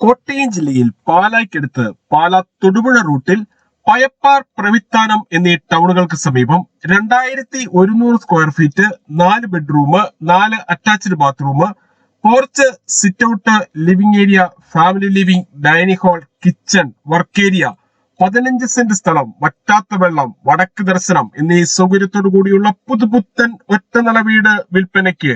കോട്ടയം ജില്ലയിൽ പാലായ്ക്കടുത്ത് പാല തൊടുപുഴ റൂട്ടിൽ പയപ്പാർ പ്രവിത്താനം എന്നീ ടൗണുകൾക്ക് സമീപം രണ്ടായിരത്തി ഒരുന്നൂറ് സ്ക്വയർ ഫീറ്റ് നാല് ബെഡ്റൂം നാല് attached bathroom porch sit out living area family living dining hall kitchen work area പതിനഞ്ച് സെന്റ് സ്ഥലം വറ്റാത്ത വെള്ളം വടക്ക് ദർശനം എന്നീ സൗകര്യത്തോടു കൂടിയുള്ള പുതുപുത്തൻ ഒറ്റ നില വീട് വിൽപ്പനയ്ക്ക്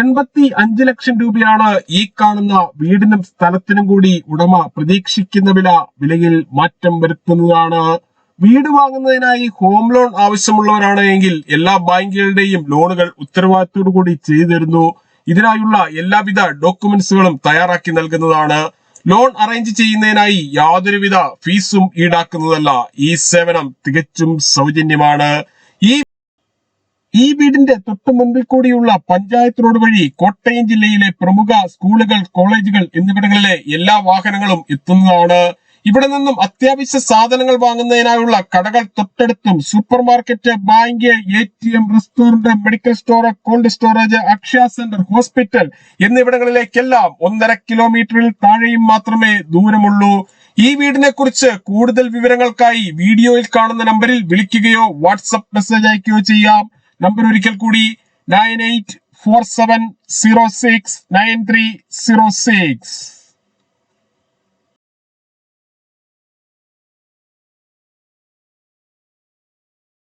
എൺപത്തി അഞ്ച് ലക്ഷം രൂപയാണ് ഈ കാണുന്ന വീടിനും സ്ഥലത്തിനും കൂടി ഉടമ പ്രതീക്ഷിക്കുന്ന വില വിലയിൽ മാറ്റം വരുത്തുന്നതാണ്. വീട് വാങ്ങുന്നതിനായി ഹോം ലോൺ ആവശ്യമുള്ളവരാണ് എങ്കിൽ എല്ലാ ബാങ്കുകളുടെയും ലോണുകൾ ഉത്തരവാദിത്തോടു കൂടി ചെയ്തു തരുന്നു. ഇതിനായുള്ള എല്ലാവിധ ഡോക്യുമെന്റ്സുകളും തയ്യാറാക്കി നൽകുന്നതാണ്. ലോൺ അറേഞ്ച് ചെയ്യുന്നതിനായി യാതൊരുവിധ ഫീസും ഈടാക്കുന്നതല്ല ഈ സേവനം തികച്ചും സൗജന്യമാണ്. ഈ വീടിന്റെ തൊട്ടു മുൻപിൽ കൂടിയുള്ള പഞ്ചായത്ത് റോഡ് വഴി കോട്ടയം ജില്ലയിലെ പ്രമുഖ സ്കൂളുകൾ കോളേജുകൾ എന്നിവിടങ്ങളിലെ എല്ലാ വാഹനങ്ങളും എത്തുന്നതാണ്. ഇവിടെ നിന്നും അത്യാവശ്യ സാധനങ്ങൾ വാങ്ങുന്നതിനായുള്ള കടകൾ തൊട്ടടുത്തും super market bank A T M restaurant medical store cold storage Akshaya centre hospital എന്നിവിടങ്ങളിലേക്കെല്ലാം ഒന്നര കിലോമീറ്ററിൽ താഴെയും മാത്രമേ ദൂരമുള്ളൂ. ഈ വീടിനെ കുറിച്ച് കൂടുതൽ വിവരങ്ങൾക്കായി വീഡിയോയിൽ കാണുന്ന നമ്പറിൽ വിളിക്കുകയോ വാട്സപ്പ് മെസ്സേജ് അയക്കുകയോ ചെയ്യാം. നമ്പർ ഒരിക്കൽ കൂടി nine eight four seven zero six nine three zero six